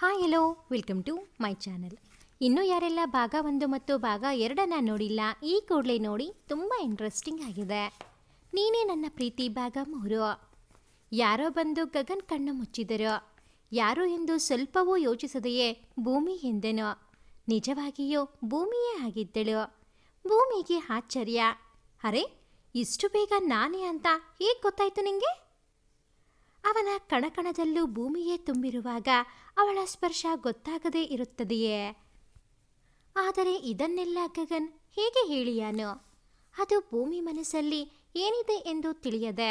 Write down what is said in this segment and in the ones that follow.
Hi hello welcome to my channel ಇನ್ನೂ ಯಾರೆಲ್ಲ ಭಾಗ ಒಂದು ಮತ್ತು ಭಾಗ ಎರಡನ್ನ ನೋಡಿಲ್ಲ, ಈ ಕೂಡಲೇ ನೋಡಿ ತುಂಬ ಇಂಟ್ರೆಸ್ಟಿಂಗ್ ಆಗಿದೆ. ನೀನೇ ನನ್ನ ಪ್ರೀತಿ ಭಾಗ ಮೂರು. ಯಾರೋ ಬಂದು ಗಗನ್ ಕಣ್ಣು ಮುಚ್ಚಿದರು. ಯಾರು ಎಂದು ಸ್ವಲ್ಪವೂ ಯೋಚಿಸದೆಯೇ ಭೂಮಿ ಎಂದೆನು. ನಿಜವಾಗಿಯೂ ಭೂಮಿಯೇ ಆಗಿದ್ದಳು. ಭೂಮಿಗೆ ಆಶ್ಚರ್ಯ. ಅರೆ, ಇಷ್ಟು ಬೇಗ ನಾನೇ ಅಂತ ಹೇಗೆ ಗೊತ್ತಾಯ್ತು ನಿಂಗೆ? ಅವನ ಕಣಕಣದಲ್ಲೂ ಭೂಮಿಯೇ ತುಂಬಿರುವಾಗ ಅವಳ ಸ್ಪರ್ಶ ಗೊತ್ತಾಗದೇ ಇರುತ್ತದೆಯೇ? ಆದರೆ ಇದನ್ನೆಲ್ಲ ಗಗನ್ ಹೇಗೆ ಹೇಳಿಯಾನು? ಅದು ಭೂಮಿ ಮನಸ್ಸಲ್ಲಿ ಏನಿದೆ ಎಂದು ತಿಳಿಯದೆ,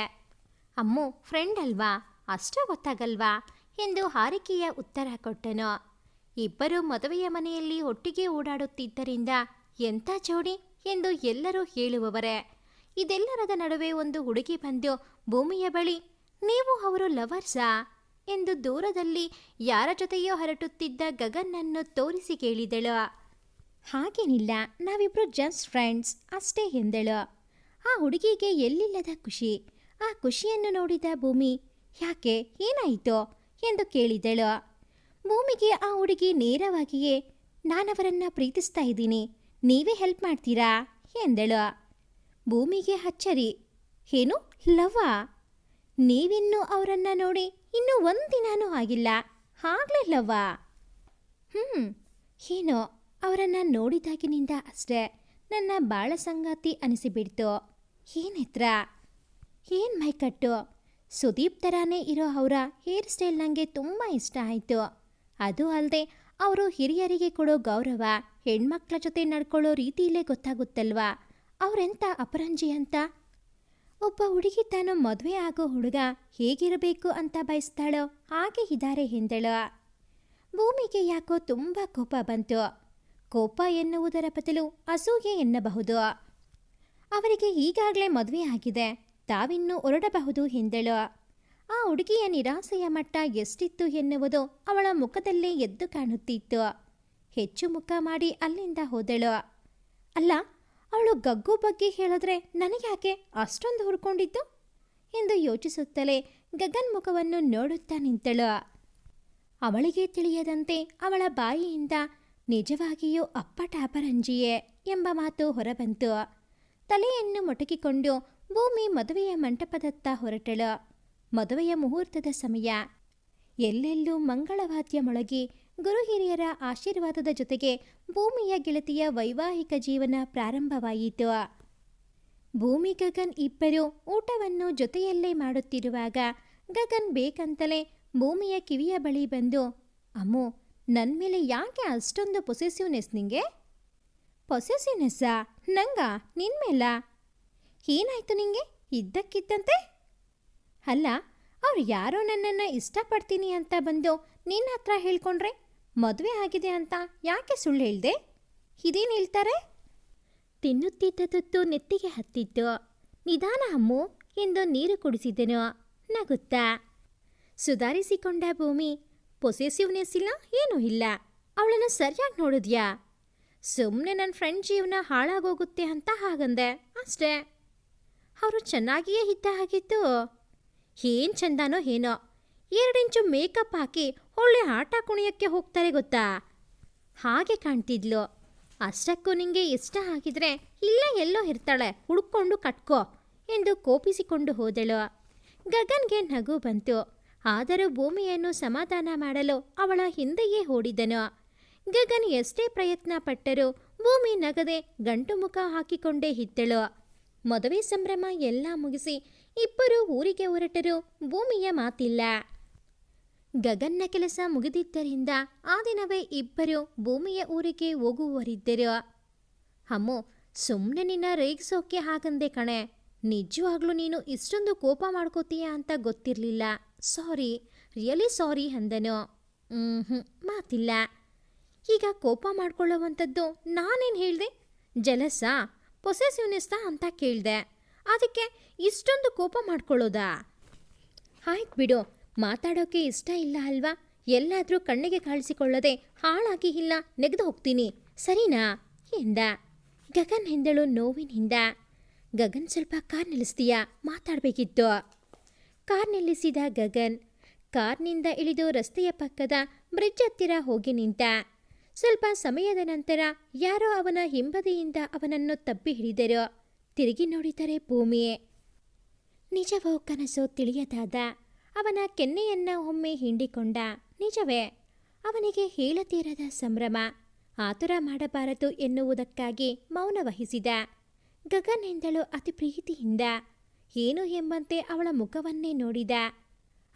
ಅಮ್ಮು ಫ್ರೆಂಡ್ ಅಲ್ವಾ? ಅಷ್ಟು ಗೊತ್ತಾಗಲ್ವಾ? ಎಂದು ಹಾರಿಕೆಯ ಉತ್ತರ ಕೊಟ್ಟನು. ಇಬ್ಬರು ಮದುವೆಯ ಮನೆಯಲ್ಲಿ ಒಟ್ಟಿಗೆ ಓಡಾಡುತ್ತಿದ್ದರಿಂದ ಎಂಥ ಜೋಡಿ? ಎಂದು ಎಲ್ಲರೂ ಹೇಳುವವರೇ. ಇದೆಲ್ಲರದ ನಡುವೆ ಒಂದು ಹುಡುಗಿ ಬಂದು ಭೂಮಿಯ ಬಳಿ ನೀವು ಅವರು ಲವರ್ಸಾ? ಎಂದು ದೂರದಲ್ಲಿ ಯಾರ ಜೊತೆಯೋ ಹೊರಟುತ್ತಿದ್ದ ಗಗನ್ನನ್ನು ತೋರಿಸಿ ಕೇಳಿದಳು. ಹಾಗೇನಿಲ್ಲ, ನಾವಿಬ್ರು ಜಸ್ಟ್ ಫ್ರೆಂಡ್ಸ್ ಅಷ್ಟೇ ಎಂದಳು. ಆ ಹುಡುಗಿಗೆ ಎಲ್ಲಿಲ್ಲದ ಖುಷಿ? ಆ ಖುಷಿಯನ್ನು ನೋಡಿದ ಭೂಮಿ, ಯಾಕೆ, ಏನಾಯಿತು? ಎಂದು ಕೇಳಿದಳು. ಭೂಮಿಗೆ ಆ ಹುಡುಗಿ ನೇರವಾಗಿಯೇ, ನಾನವರನ್ನ ಪ್ರೀತಿಸ್ತಾ ಇದ್ದೀನಿ, ನೀವೇ ಹೆಲ್ಪ್ ಮಾಡ್ತೀರಾ? ಎಂದಳು. ಭೂಮಿಗೆ ಅಚ್ಚರಿ, ಏನು, ಲವ್ವಾ? ನೀವಿನ್ನೂ ಅವರನ್ನ ನೋಡಿ ಇನ್ನೂ ಒಂದಿನಾನೂ ಆಗಿಲ್ಲ. ಆಗ್ಲಿಲ್ಲವ್ವ? ಲವ್ವಾ ಹ್ಞೂ ಏನೋ ಅವರನ್ನ ನೋಡಿದಾಗಿನಿಂದ ಅಷ್ಟೇ ನನ್ನ ಬಾಳ ಸಂಗಾತಿ ಅನಿಸಿಬಿಡ್ತು. ಏನಿತ್ರ ಏನು ಮೈಕಟ್ಟು? ಸುದೀಪ್ ಥರಾನೇ ಇರೋ ಅವರ ಹೇರ್ ಸ್ಟೈಲ್ ನನಗೆ ತುಂಬ ಇಷ್ಟ ಆಯಿತು. ಅದು ಅಲ್ಲದೆ ಅವರು ಹಿರಿಯರಿಗೆ ಕೊಡೋ ಗೌರವ, ಹೆಣ್ಮಕ್ಳ ಜೊತೆ ನಡ್ಕೊಳ್ಳೋ ರೀತಿಯಲ್ಲೇ ಗೊತ್ತಾಗುತ್ತಲ್ವಾ? ಅವರೆಂಥ ಅಪರಂಜಿ ಅಂತ ಒಬ್ಬ ಹುಡುಗಿ ತಾನು ಮದುವೆ ಆಗೋ ಹುಡುಗ ಹೇಗಿರಬೇಕು ಅಂತ ಬಯಸ್ತಾಳೋ ಹಾಗೆ ಇದ್ದಾರೆ ಎಂದಳು ಭೂಮಿಗೆ ಯಾಕೋ ತುಂಬ ಕೋಪ ಬಂತು. ಕೋಪ ಎನ್ನುವುದರ ಬದಲು ಅಸೂಯೆ ಎನ್ನಬಹುದು. ಅವರಿಗೆ ಈಗಾಗಲೇ ಮದುವೆ ಆಗಿದೆ. ತಾವಿನ್ನೂ ಹೊರಡಬಹುದು ಎಂದಳು ಆ ಹುಡುಗಿಯ ನಿರಾಸೆಯ ಮಟ್ಟ ಎಷ್ಟಿತ್ತು ಎನ್ನುವುದು ಅವಳ ಮುಖದಲ್ಲೇ ಎದ್ದು ಕಾಣುತ್ತಿತ್ತು. ಹೆಚ್ಚು ಮುಖ ಮಾಡಿ ಅಲ್ಲಿಂದ ಹೋದಳು. ಅಲ್ಲ ಅವಳು ಗಗ್ಗು ಬಗ್ಗೆ ಹೇಳಿದ್ರೆ ನನಗ್ಯಾಕೆ ಅಷ್ಟೊಂದು ಹುರ್ಕೊಂಡಿದ್ದು? ಎಂದು ಯೋಚಿಸುತ್ತಲೇ ಗಗನ್ ಮುಖವನ್ನು ನೋಡುತ್ತಾ ನಿಂತಳು. ಅವಳಿಗೆ ತಿಳಿಯದಂತೆ ಅವಳ ಬಾಯಿಯಿಂದ ನಿಜವಾಗಿಯೂ ಅಪ್ಪಟ ಅಪರಂಜಿಯೇ ಎಂಬ ಮಾತು ಹೊರಬಂತು. ತಲೆಯನ್ನು ಮೊಟಕಿಕೊಂಡು ಭೂಮಿ ಮದುವೆಯ ಮಂಟಪದತ್ತ ಹೊರಟಳು. ಮದುವೆಯ ಮುಹೂರ್ತದ ಸಮಯ. ಎಲ್ಲೆಲ್ಲೂ ಮಂಗಳವಾದ್ಯ ಮೊಳಗಿ ಗುರು ಹಿರಿಯರ ಆಶೀರ್ವಾದದ ಜೊತೆಗೆ ಭೂಮಿಯ ಗೆಳತಿಯ ವೈವಾಹಿಕ ಜೀವನ ಪ್ರಾರಂಭವಾಯಿತು. ಭೂಮಿ ಗಗನ್ ಇಬ್ಬರು ಊಟವನ್ನು ಜೊತೆಯಲ್ಲೇ ಮಾಡುತ್ತಿರುವಾಗ ಗಗನ್ ಬೇಕಂತಲೇ ಭೂಮಿಯ ಕಿವಿಯ ಬಳಿ ಬಂದು, ಅಮ್ಮು ನನ್ನ ಮೇಲೆ ಯಾಕೆ ಅಷ್ಟೊಂದು ಪೊಸೆಸಿವ್ನೆಸ್ ನಿಂಗೆ? ಪೊಸೆಸಿವ್ನೆಸ್ಸಾ? ನಂಗ? ನಿನ್ಮೇಲ ಏನಾಯ್ತು ನಿಂಗೆ? ಇದ್ದಕ್ಕಿದ್ದಂತೆ? ಅಲ್ಲ, ಅವ್ರು ಯಾರೋ ನನ್ನನ್ನು ಇಷ್ಟಪಡ್ತೀನಿ ಅಂತ ಬಂದು ನಿನ್ನ ಹತ್ರ ಹೇಳ್ಕೊಂಡ್ರೆ ಮದುವೆ ಆಗಿದೆ ಅಂತ ಯಾಕೆ ಸುಳ್ಳು ಹೇಳ್ದೆ? ಇದೇನು ಹೇಳ್ತಾರೆ? ತಿನ್ನುತ್ತಿದ್ದ ತುತ್ತು ನೆತ್ತಿಗೆ ಹತ್ತಿತ್ತು. ನಿಧಾನ ಅಮ್ಮು, ಎಂದು ನೀರು ಕುಡಿಸಿದೆನು. ನಗುತ್ತಾ. ಸುಧಾರಿಸಿಕೊಂಡ ಭೂಮಿ ಪೊಸೆಸಿವ್ನೆಸ್ ಇಲ್ಲ ಏನೂ ಇಲ್ಲ. ಅವಳನ್ನು ಸರಿಯಾಗಿ ನೋಡಿದ್ಯಾ? ಸುಮ್ಮನೆ ನನ್ನ ಫ್ರೆಂಡ್ ಜೀವನ ಹಾಳಾಗೋಗುತ್ತೆ ಅಂತ ಹಾಗಂದೆ. ಅಷ್ಟೇ. ಅವರು ಚೆನ್ನಾಗಿಯೇ ಇದ್ದ ಹಾಗಿತ್ತು. ಏನ್ ಚಂದನೋ ಏನೋ. ಎರಡಿಂಚು ಮೇಕಪ್ ಹಾಕಿ ಒಳ್ಳೆ ಆಟ ಕುಣಿಯೋಕ್ಕೆ ಹೋಗ್ತಾರೆ ಗೊತ್ತಾ? ಹಾಗೆ ಕಾಣ್ತಿದ್ಲು. ಅಷ್ಟಕ್ಕೂ ನಿಂಗೆ ಇಷ್ಟ ಆಗಿದ್ರೆ ಇಲ್ಲ ಎಲ್ಲೋ ಇರ್ತಾಳೆ, ಹುಡ್ಕೊಂಡು ಕಟ್ಕೋ ಎಂದು ಕೋಪಿಸಿಕೊಂಡು ಹೋದಳು. ಗಗನ್ಗೆ ನಗು ಬಂತು. ಆದರೂ ಭೂಮಿಯನ್ನು ಸಮಾಧಾನ ಮಾಡಲು ಅವಳ ಹಿಂದೆಯೇ ಓಡಿದನು. ಗಗನ್ ಎಷ್ಟೇ ಪ್ರಯತ್ನ ಪಟ್ಟರೂ ಭೂಮಿ ನಗದೆ ಗಂಟು ಮುಖ ಹಾಕಿಕೊಂಡೇ ಇದ್ದಳು. ಮದುವೆ ಸಂಭ್ರಮ ಎಲ್ಲ ಮುಗಿಸಿ ಇಬ್ಬರು ಊರಿಗೆ ಹೊರಟರು ಭೂಮಿಯ ಮಾತಿಲ್ಲ. ಗಗನ್ನ ಕೆಲಸ ಮುಗಿದಿದ್ದರಿಂದ ಆ ದಿನವೇ ಇಬ್ಬರು ಭೂಮಿಯ ಊರಿಗೆ ಹೋಗುವವರಿದ್ದರು. ಅಮ್ಮು ಸುಮ್ಮನೆ ನಿನ್ನ ರೇಗಿಸೋಕೆ ಹಾಗಂದೆ ಕಣೆ. ನಿಜವಾಗ್ಲೂ ನೀನು ಇಷ್ಟೊಂದು ಕೋಪ ಮಾಡ್ಕೋತೀಯ ಅಂತ ಗೊತ್ತಿರಲಿಲ್ಲ. ಸಾರಿ, ರಿಯಲಿ ಸಾರಿ ಅಂದನು. ಹ್ಞೂ ಮಾತಿಲ್ಲ. ಈಗ ಕೋಪ ಮಾಡ್ಕೊಳ್ಳೋವಂಥದ್ದು ನಾನೇನು ಹೇಳಿದೆ? ಜಲಸ? ಪೊಸೆಸಿವ್ನೆಸ್ಸಾ ಅಂತ ಕೇಳಿದೆ. ಅದಕ್ಕೆ ಇಷ್ಟೊಂದು ಕೋಪ ಮಾಡ್ಕೊಳ್ಳೋದಾ? ಆಯ್ತು ಬಿಡು. ಮಾತಾಡೋಕೆ ಇಷ್ಟ ಇಲ್ಲ ಅಲ್ವಾ? ಎಲ್ಲಾದರೂ ಕಣ್ಣಿಗೆ ಕಾಣಿಸಿಕೊಳ್ಳದೆ ಹಾಳಾಗಿ ಇಲ್ಲ, ನೆಗೆದು ಹೋಗ್ತೀನಿ. ಸರಿನಾ? ಎಂದ. ಗಗನ್ ಎಂದಳು ನೋವಿನಿಂದ. ಗಗನ್ ಸ್ವಲ್ಪ ಕಾರ್ ನಿಲ್ಲಿಸ್ತೀಯಾ? ಮಾತಾಡಬೇಕಿತ್ತು. ಕಾರ್ ನಿಲ್ಲಿಸಿದ ಗಗನ್ ಕಾರ್ನಿಂದ ಇಳಿದು ರಸ್ತೆಯ ಪಕ್ಕದ ಬ್ರಿಡ್ಜ್ ಹತ್ತಿರ ಹೋಗಿ ನಿಂತ. ಸ್ವಲ್ಪ ಸಮಯದ ನಂತರ ಯಾರೋ ಅವನ ಹಿಂಬದಿಯಿಂದ ಅವನನ್ನು ತಬ್ಬಿ ಹಿಡಿದರು. ತಿರುಗಿ ನೋಡಿದರೆ ಭೂಮಿಯೇ. ನಿಜವೋ ಕನಸು ತಿಳಿಯದಾದ ಅವನ ಕೆನ್ನೆಯನ್ನ ಒಮ್ಮೆ ಹಿಂಡಿಕೊಂಡ. ನಿಜವೇ, ಅವನಿಗೆ ಹೇಳತೀರದ ಸಂಭ್ರಮ. ಆತುರ ಮಾಡಬಾರದು ಎನ್ನುವುದಕ್ಕಾಗಿ ಮೌನ ಗಗನ್ ಎಂದಳು ಅತಿ ಪ್ರೀತಿಯಿಂದ, ಏನು ಎಂಬಂತೆ ಅವಳ ಮುಖವನ್ನೇ ನೋಡಿದ.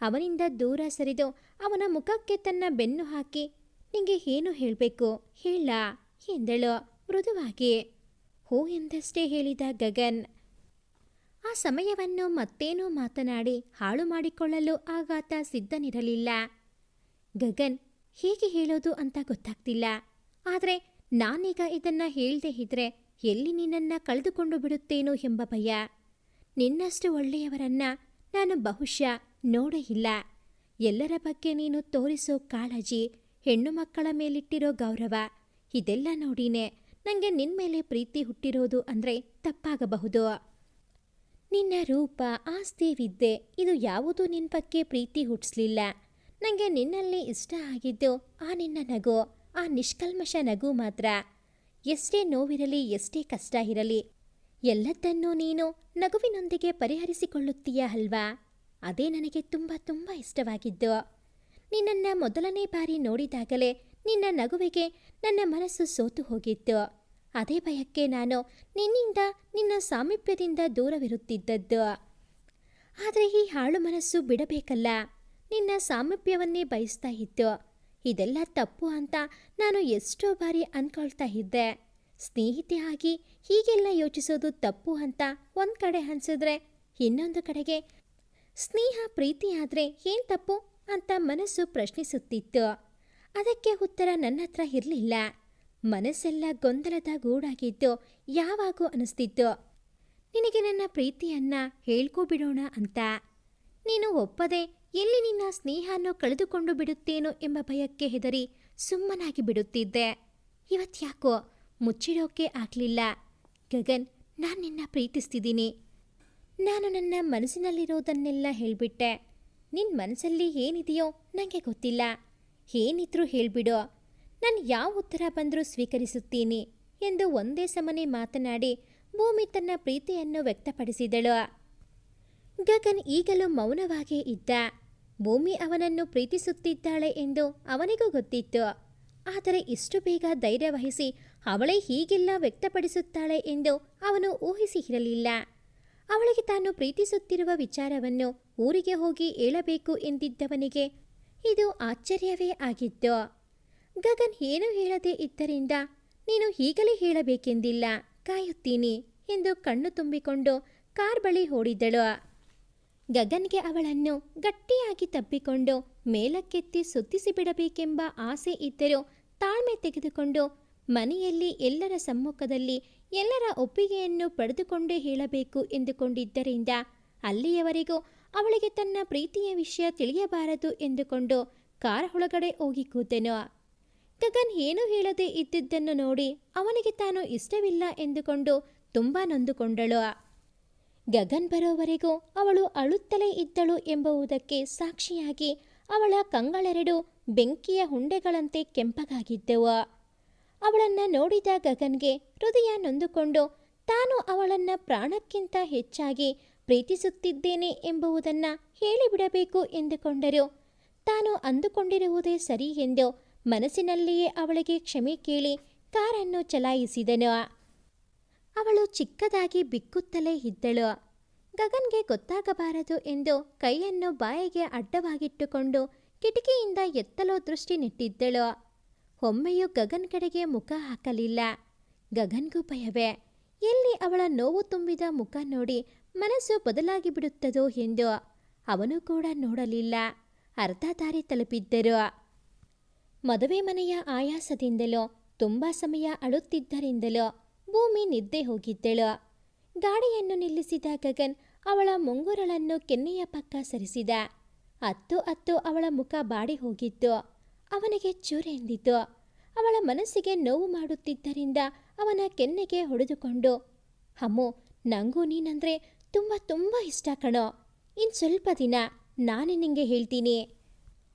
ಅವನಿಂದ ದೂರ ಸರಿದು ಅವನ ಮುಖಕ್ಕೆ ತನ್ನ ಬೆನ್ನು ಹಾಕಿ, ನಿಂಗೆ ಏನು ಹೇಳಬೇಕು? ಹೇಳ, ಎಂದಳು ಮೃದುವಾಗಿ. ಹೋ ಎಂದಷ್ಟೇ ಹೇಳಿದ ಗಗನ್ ಆ ಸಮಯವನ್ನು ಮತ್ತೇನೂ ಮಾತನಾಡಿ ಹಾಳು ಮಾಡಿಕೊಳ್ಳಲು ಆಗಾತ ಸಿದ್ಧನಿರಲಿಲ್ಲ. ಗಗನ್ ಹೇಗೆ ಹೇಳೋದು ಅಂತ ಗೊತ್ತಾಗ್ತಿಲ್ಲ. ಆದರೆ ನಾನೀಗ ಇದನ್ನ ಹೇಳದೆ ಇದ್ರೆ ಎಲ್ಲಿ ನಿನ್ನನ್ನು ಕಳೆದುಕೊಂಡು ಬಿಡುತ್ತೇನೋ ಎಂಬ ಭಯ. ನಿನ್ನಷ್ಟು ಒಳ್ಳೆಯವರನ್ನ ನಾನು ಬಹುಶಃ ನೋಡೇ ಇಲ್ಲ. ಎಲ್ಲರ ಬಗ್ಗೆ ನೀನು ತೋರಿಸೋ ಕಾಳಜಿ, ಹೆಣ್ಣು ಮಕ್ಕಳ ಮೇಲಿಟ್ಟಿರೋ ಗೌರವ, ಇದೆಲ್ಲ ನೋಡಿನೇ ನನಗೆ ನಿನ್ನ ಮೇಲೆ ಪ್ರೀತಿ ಹುಟ್ಟಿರೋದು ಅಂದರೆ ತಪ್ಪಾಗಬಹುದು. ನಿನ್ನ ರೂಪ, ಆಸ್ತಿ, ವಿದ್ಯೆ, ಇದು ಯಾವುದೂ ನಿನ್ನ ಪ್ರೀತಿ ಹುಟ್ಟಿಸ್ಲಿಲ್ಲ ನನಗೆ ನಿನ್ನಲ್ಲಿ ಇಷ್ಟ ಆಗಿದ್ದು ಆ ನಿನ್ನ ನಗು, ಆ ನಿಷ್ಕಲ್ಮಶ ನಗು ಮಾತ್ರ. ಎಷ್ಟೇ ನೋವಿರಲಿ, ಎಷ್ಟೇ ಕಷ್ಟ ಇರಲಿ ಎಲ್ಲದನ್ನೂ ನೀನು ನಗುವಿನೊಂದಿಗೆ ಪರಿಹರಿಸಿಕೊಳ್ಳುತ್ತೀಯ ಅಲ್ವಾ? ಅದೇ ನನಗೆ ತುಂಬ ತುಂಬ ಇಷ್ಟವಾಗಿದ್ದು. ನಿನ್ನನ್ನು ಮೊದಲನೇ ಬಾರಿ ನೋಡಿದಾಗಲೇ ನಿನ್ನ ನಗುವಿಗೆ ನನ್ನ ಮನಸ್ಸು ಸೋತು ಹೋಗಿತ್ತು. ಅದೇ ಭಯಕ್ಕೆ ನಾನು ನಿನ್ನಿಂದ, ನಿನ್ನ ಸಾಮೀಪ್ಯದಿಂದ ದೂರವಿರುತ್ತಿದ್ದದ್ದು. ಆದರೆ ಈ ಹಾಳು ಮನಸ್ಸು ಬಿಡಬೇಕಲ್ಲ. ನಿನ್ನ ಸಾಮೀಪ್ಯವನ್ನೇ ಬಯಸ್ತಾ ಇತ್ತು ಇದೆಲ್ಲ ತಪ್ಪು ಅಂತ ನಾನು ಎಷ್ಟೋ ಬಾರಿ ಅಂದ್ಕೊಳ್ತಾ ಇದ್ದೆ. ಸ್ನೇಹಿತೆ ಆಗಿ ಹೀಗೆಲ್ಲ ಯೋಚಿಸೋದು ತಪ್ಪು ಅಂತ ಒಂದು ಕಡೆ ಅನ್ಸಿದ್ರೆ ಇನ್ನೊಂದು ಕಡೆಗೆ ಸ್ನೇಹ ಪ್ರೀತಿ ಆದರೆ ಏನು ತಪ್ಪು ಅಂತ ಮನಸ್ಸು ಪ್ರಶ್ನಿಸುತ್ತಿತ್ತು. ಅದಕ್ಕೆ ಉತ್ತರ ನನ್ನ ಹತ್ರ ಇರಲಿಲ್ಲ. ಮನಸ್ಸೆಲ್ಲ ಗೊಂದಲದ ಗೂಡಾಗಿದ್ದು ಯಾವಾಗೂ ಅನಿಸ್ತಿತ್ತು. ನಿನಗೆ ನನ್ನ ಪ್ರೀತಿಯನ್ನ ಹೇಳ್ಕೊಬಿಡೋಣ ಅಂತ. ನೀನು ಒಪ್ಪದೆ ಎಲ್ಲಿ ನಿನ್ನ ಸ್ನೇಹವನ್ನು ಕಳೆದುಕೊಂಡು ಬಿಡುತ್ತೇನೋ ಎಂಬ ಭಯಕ್ಕೆ ಹೆದರಿ ಸುಮ್ಮನಾಗಿ ಬಿಡುತ್ತಿದ್ದೆ. ಇವತ್ಯಾಕೋ ಮುಚ್ಚಿಡೋಕೆ ಆಗ್ಲಿಲ್ಲ. ಗಗನ್, ನಾನು ನಿನ್ನ ಪ್ರೀತಿಸ್ತಿದ್ದೀನಿ ನಾನು ನನ್ನ ಮನಸ್ಸಿನಲ್ಲಿರೋದನ್ನೆಲ್ಲ ಹೇಳಿಬಿಟ್ಟೆ. ನಿನ್ನ ಮನಸ್ಸಲ್ಲಿ ಏನಿದೆಯೋ ನನಗೆ ಗೊತ್ತಿಲ್ಲ. ಏನಿದ್ರೂ ಹೇಳಿಬಿಡು. ನಾನು ಯಾವ ಉತ್ತರ ಬಂದರೂ ಸ್ವೀಕರಿಸುತ್ತೀನಿ? ಎಂದು ಒಂದೇ ಸಮನೆ ಮಾತನಾಡಿ ಭೂಮಿ ತನ್ನ ಪ್ರೀತಿಯನ್ನು ವ್ಯಕ್ತಪಡಿಸಿದಳು. ಗಗನ್ ಈಗಲೂ ಮೌನವಾಗೇ ಇದ್ದ. ಭೂಮಿ ಅವನನ್ನು ಪ್ರೀತಿಸುತ್ತಿದ್ದಾಳೆ ಎಂದು ಅವನಿಗೂ ಗೊತ್ತಿತ್ತು. ಆದರೆ ಇಷ್ಟು ಬೇಗ ಧೈರ್ಯ ವಹಿಸಿ ಅವಳೇ ಹೀಗೆಲ್ಲ ವ್ಯಕ್ತಪಡಿಸುತ್ತಾಳೆ ಎಂದು ಅವನು ಊಹಿಸಿ ಇರಲಿಲ್ಲ. ಅವಳಿಗೆ ತಾನು ಪ್ರೀತಿಸುತ್ತಿರುವ ವಿಚಾರವನ್ನು ಊರಿಗೆ ಹೋಗಿ ಹೇಳಬೇಕು ಎಂದಿದ್ದವನಿಗೆ ಇದು ಆಶ್ಚರ್ಯವೇ ಆಗಿತ್ತು. ಗಗನ್ ಏನು ಹೇಳದೆ ಇದ್ದರಿಂದ ನೀನು ಈಗಲೇ ಹೇಳಬೇಕೆಂದಿಲ್ಲ, ಕಾಯುತ್ತೀನಿ ಎಂದು ಕಣ್ಣು ತುಂಬಿಕೊಂಡು ಕಾರ್ ಬಳಿ ಓಡಿದಳು. ಗಗನ್ಗೆ ಅವಳನ್ನು ಗಟ್ಟಿಯಾಗಿ ತಬ್ಬಿಕೊಂಡು ಮೇಲಕ್ಕೆತ್ತಿ ಸುತ್ತಿಸಿಬಿಡಬೇಕೆಂಬ ಆಸೆ ಇದ್ದರೂ ತಾಳ್ಮೆ ತೆಗೆದುಕೊಂಡು ಮನೆಯಲ್ಲಿ ಎಲ್ಲರ ಸಮ್ಮುಖದಲ್ಲಿ ಎಲ್ಲರ ಒಪ್ಪಿಗೆಯನ್ನು ಪಡೆದುಕೊಂಡೇ ಹೇಳಬೇಕು ಎಂದುಕೊಂಡಿದ್ದರಿಂದ ಅಲ್ಲಿಯವರೆಗೂ ಅವಳಿಗೆ ತನ್ನ ಪ್ರೀತಿಯ ವಿಷಯ ತಿಳಿಯಬಾರದು ಎಂದುಕೊಂಡು ಕಾರ್ ಒಳಗಡೆ ಹೋಗಿ ಕೂತೆನು. ಗಗನ್ ಏನೂ ಹೇಳದೆ ಇದ್ದಿದ್ದನ್ನು ನೋಡಿ ಅವನಿಗೆ ತಾನು ಇಷ್ಟವಿಲ್ಲ ಎಂದುಕೊಂಡು ತುಂಬ ನೊಂದುಕೊಂಡಳು. ಗಗನ್ ಬರೋವರೆಗೂ ಅವಳು ಅಳುತ್ತಲೇ ಇದ್ದಳು ಎಂಬುವುದಕ್ಕೆ ಸಾಕ್ಷಿಯಾಗಿ ಅವಳ ಕಂಗಳೆರಡು ಬೆಂಕಿಯ ಹುಂಡೆಗಳಂತೆ ಕೆಂಪಗಾಗಿದ್ದವು. ಅವಳನ್ನು ನೋಡಿದ ಗಗನ್ಗೆ ಹೃದಯ ನೊಂದುಕೊಂಡು, ತಾನು ಅವಳನ್ನು ಪ್ರಾಣಕ್ಕಿಂತ ಹೆಚ್ಚಾಗಿ ಪ್ರೀತಿಸುತ್ತಿದ್ದೇನೆ ಎಂಬುದನ್ನು ಹೇಳಿಬಿಡಬೇಕು ಎಂದುಕೊಂಡರು. ತಾನು ಅಂದುಕೊಂಡಿರುವುದೇ ಸರಿ ಎಂದು ಮನಸ್ಸಿನಲ್ಲಿಯೇ ಅವಳಿಗೆ ಕ್ಷಮೆ ಕೇಳಿ ಕಾರನ್ನು ಚಲಾಯಿಸಿದನು. ಅವಳು ಚಿಕ್ಕದಾಗಿ ಬಿಕ್ಕುತ್ತಲೇ ಇದ್ದಳು. ಗಗನ್ಗೆ ಗೊತ್ತಾಗಬಾರದು ಎಂದು ಕೈಯನ್ನು ಬಾಯಿಗೆ ಅಡ್ಡವಾಗಿಟ್ಟುಕೊಂಡು ಕಿಟಕಿಯಿಂದ ಎತ್ತಲೋ ದೃಷ್ಟಿ ನೆಟ್ಟಿದ್ದಳು. ಒಮ್ಮೆಯೂ ಗಗನ್ ಕಡೆಗೆ ಮುಖ ಹಾಕಲಿಲ್ಲ. ಗಗನ್ಗೂ ಭಯವೇ, ಎಲ್ಲಿ ಅವಳ ನೋವು ತುಂಬಿದ ಮುಖ ನೋಡಿ ಮನಸ್ಸು ಬದಲಾಗಿ ಬಿಡುತ್ತದೋ ಎಂದು ಅವನು ಕೂಡ ನೋಡಲಿಲ್ಲ. ಅರ್ಧ ದಾರಿ ತಲುಪಿದ್ದರು. ಮದುವೆ ಮನೆಯ ಆಯಾಸದಿಂದಲೋ, ತುಂಬ ಸಮಯ ಅಳುತ್ತಿದ್ದರಿಂದಲೋ ಭೂಮಿ ನಿದ್ದೆ ಹೋಗಿದ್ದಳು. ಗಾಡಿಯನ್ನು ನಿಲ್ಲಿಸಿದ ಗಗನ್ ಅವಳ ಮುಂಗುರಳನ್ನು ಕೆನ್ನೆಯ ಪಕ್ಕ ಸರಿಸಿದ. ಅತ್ತು ಅತ್ತು ಅವಳ ಮುಖ ಬಾಡಿ ಹೋಗಿತ್ತು. ಅವನಿಗೆ ಚೂರೆಂದಿತು ಅವಳ ಮನಸ್ಸಿಗೆ ನೋವು ಮಾಡುತ್ತಿದ್ದರಿಂದ ಅವನ ಕೆನ್ನೆಗೆ ಹೊಡೆದುಕೊಂಡು, ಅಮ್ಮೋ, ನಂಗೂ ನೀನಂದ್ರೆ ತುಂಬ ತುಂಬ ಇಷ್ಟ ಕಣೋ. ಇನ್ ಸ್ವಲ್ಪ ದಿನ ನಾನೇ ನಿಂಗೆ ಹೇಳ್ತೀನಿ.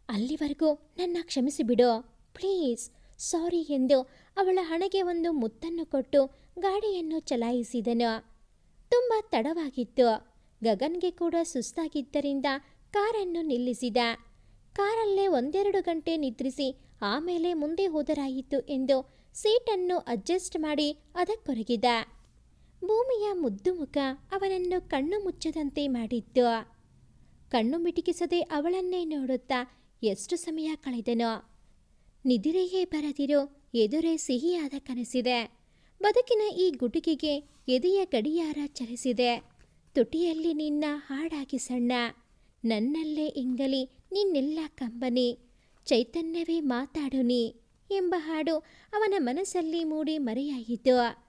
ಅಲ್ಲಿವರೆಗೂ ನನ್ನ ಕ್ಷಮಿಸಿ ಬಿಡು ಪ್ಲೀಸ್, ಸಾರಿ ಎಂದು ಅವಳ ಹಣೆಗೆ ಒಂದು ಮುತ್ತನ್ನು ಕೊಟ್ಟು ಗಾಡಿಯನ್ನು ಚಲಾಯಿಸಿದನು. ತುಂಬ ತಡವಾಗಿತ್ತು. ಗಗನ್ಗೆ ಕೂಡ ಸುಸ್ತಾಗಿದ್ದರಿಂದ ಕಾರನ್ನು ನಿಲ್ಲಿಸಿದ. ಕಾರಲ್ಲೇ ಒಂದೆರಡು ಗಂಟೆ ನಿದ್ರಿಸಿ ಆಮೇಲೆ ಮುಂದೆ ಹೋದರಾಯಿತು ಎಂದು ಸೀಟನ್ನು ಅಡ್ಜಸ್ಟ್ ಮಾಡಿ ಅದಕ್ಕೊರಗಿದ. ಭೂಮಿಯ ಮುದ್ದು ಮುಖ ಅವನನ್ನು ಕಣ್ಣು ಮುಚ್ಚದಂತೆ ಮಾಡಿತ್ತು. ಕಣ್ಣು ಮಿಟುಕಿಸದೆ ಅವಳನ್ನೇ ನೋಡುತ್ತಾ ಎಷ್ಟು ಸಮಯ ಕಳೆದನೋ. ನಿದಿರೆಯೇ ಬರದಿರೋ ಎದುರೇ ಸಿಹಿಯಾದ ಕನಸಿದೆ. ಬದುಕಿನ ಈ ಗುಡುಗಿಗೆ ಎದೆಯ ಗಡಿಯಾರ ಚಲಿಸಿದೆ. ತುಟಿಯಲ್ಲಿ ನಿನ್ನ ಹಾಡಾಗಿ ಸಣ್ಣ. ನನ್ನಲ್ಲೇ ಇಂಗಲಿ ನಿನ್ನೆಲ್ಲ ಕಂಬನಿ. ಚೈತನ್ಯವೇ ಮಾತಾಡುನಿ ಎಂಬ ಹಾಡು ಅವನ ಮನಸ್ಸಲ್ಲಿ ಮೂಡಿ ಮರೆಯಾಯಿತು.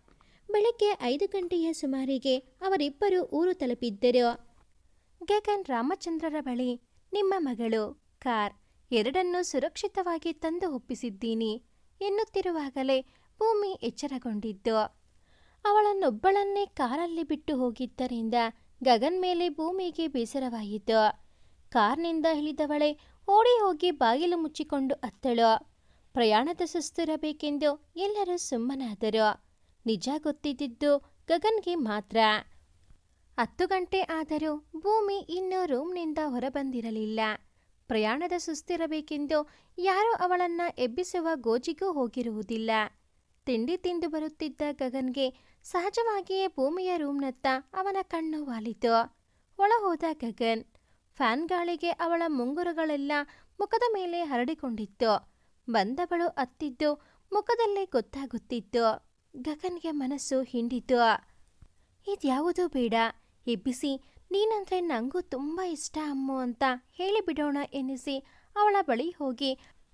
ಬೆಳಗ್ಗೆ ಐದು ಗಂಟೆಯ ಸುಮಾರಿಗೆ ಅವರಿಬ್ಬರು ಊರು ತಲುಪಿದ್ದರು. ಗಗನ್ ರಾಮಚಂದ್ರರ ಬಳಿ ನಿಮ್ಮ ಮಗಳು ಕಾರ್. ಎರಡನ್ನೂ ಸುರಕ್ಷಿತವಾಗಿ ತಂದು ಒಪ್ಪಿಸಿದ್ದೀನಿ ಎನ್ನುತ್ತಿರುವಾಗಲೇ ಭೂಮಿ ಎಚ್ಚರಗೊಂಡಿದ್ದು ಅವಳನ್ನೊಬ್ಬಳನ್ನೇ ಕಾರಲ್ಲಿ ಬಿಟ್ಟು ಹೋಗಿದ್ದರಿಂದ ಗಗನ್ ಮೇಲೆ ಭೂಮಿಗೆ ಬೇಸರವಾಯಿತು. ಕಾರ್ನಿಂದ ಇಳಿದವಳೆ ಓಡಿ ಹೋಗಿ ಬಾಗಿಲು ಮುಚ್ಚಿಕೊಂಡು ಅತ್ತಳು. ಪ್ರಯಾಣದ ಸುಸ್ತಿರಬೇಕೆಂದು ಎಲ್ಲರೂ ಸುಮ್ಮನಾದರು. ನಿಜ ಗೊತ್ತಿದ್ದಿದ್ದು ಗಗನ್ಗೆ ಮಾತ್ರ. ಹತ್ತು ಗಂಟೆ ಆದರೂ ಭೂಮಿ ಇನ್ನೂ ರೂಮ್ನಿಂದ ಹೊರಬಂದಿರಲಿಲ್ಲ. ಪ್ರಯಾಣದ ಸುಸ್ತಿರಬೇಕೆಂದು ಯಾರೂ ಅವಳನ್ನ ಎಬ್ಬಿಸುವ ಗೋಜಿಗೂ ಹೋಗಿರುವುದಿಲ್ಲ. ತಿಂಡಿ ತಿಂದು ಬರುತ್ತಿದ್ದ ಗಗನ್ಗೆ ಸಹಜವಾಗಿಯೇ ಭೂಮಿಯ ರೂಮ್ನತ್ತ ಅವನ ಕಣ್ಣು ವಾಲಿತು. ಒಳ ಹೋದ ಗಗನ್, ಫ್ಯಾನ್ ಗಾಳಿಗೆ ಅವಳ ಮುಂಗುರುಗಳೆಲ್ಲ ಮುಖದ ಮೇಲೆ ಹರಡಿಕೊಂಡಿತ್ತು. ಬಂದವಳು ಅತ್ತಿದ್ದು ಮುಖದಲ್ಲೇ ಗೊತ್ತಾಗುತ್ತಿತ್ತು. ಗಗನ್ಗೆ ಮನಸ್ಸು ಹಿಂಡಿತು. ಇದ್ಯಾವುದೂ ಬೇಡ, ಎಬ್ಬಿಸಿ ನೀನಂದ್ರೆ ನಂಗೂ ತುಂಬ ಇಷ್ಟ ಅಮ್ಮು ಅಂತ ಹೇಳಿಬಿಡೋಣ ಎನಿಸಿ ಅವಳ ಬಳಿ ಹೋಗಿ